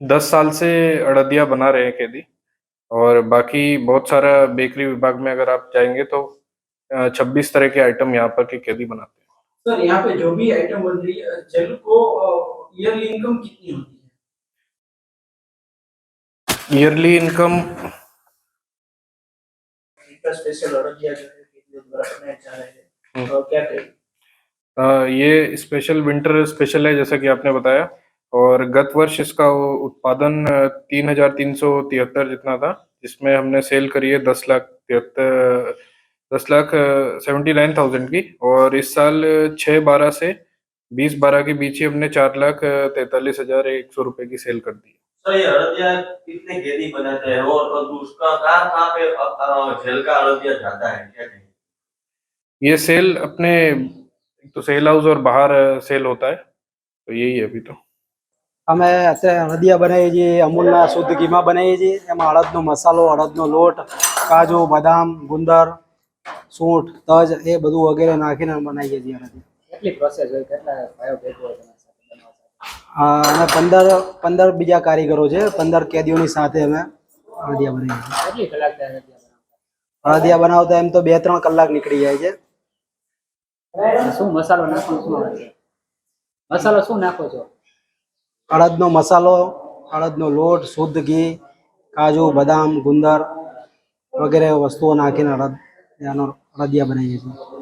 दस साल से अड़दिया बना रहे हैं कैदी। और बाकी बहुत सारा बेकरी विभाग में अगर आप जाएँगे तो छब्बीस तरह के आइटम यहाँ पर के कैदी बनाते हैं। सर यहाँ पे जो भी आइटम बन रही है जेल को ईयरली इनकम कितनी होती है? ईयरली इनकम स्पेशल ऑर्डर दिया गया कि जो द्वारा बनाया जा रहा और क्या ये स्पेशल विंटर स्पेशल है जैसा कि आपने बताया। और गत वर्ष इसका उत्पादन तीन हज़ार तीन सौ तिहत्तर जितना था जिसमें हमने सेल करी है दस लाख तिहत्तर दस लाख सेवेंटी नाइन थाउज़ेंड की और इस साल छः बारह से बीस बारह के बीच ही हमने चार लाख तैतालीस हज़ार एक सौ रुपए की सेल कर दी सर ये हड़दिया कितने कैदी बनाते हैं और उसका कहाँ कहाँ पे का जाता है क्या ये सेल अपने तो सेल हाउस और बाहर सेल होता है तो यही है अभी तो। અમે અત્યારે હળદિયા બનાવીએ છીએ અમૂલના શુદ્ધ ઘીમાં બનાવીએ છીએ. એમાં અડદનો મસાલો અડદનો લોટ કાજુ બદામ ગુંદર સૂંઠ તજ એ બધું વગેરે નાખીને બનાવીએ છીએ હળદિયા. કેટલી પ્રોસેસ હોય? અમે પંદર પંદર બીજા કારીગરો છે. પંદર કેદીઓની સાથે અમે હળદિયા બનાવીએ છીએ. હળદિયા બનાવતા? એમ તો બે ત્રણ કલાક નીકળી જાય છે. શું મસાલો નાખો શું મસાલો શું નાખો છો? અડદનો મસાલો, અડદનો લોટ, શુદ્ધ ઘી, કાજુ, બદામ, ગુંદર વગેરે વસ્તુઓ નાખીને અડદ એનો અડદિયા બનાવીએ છીએ.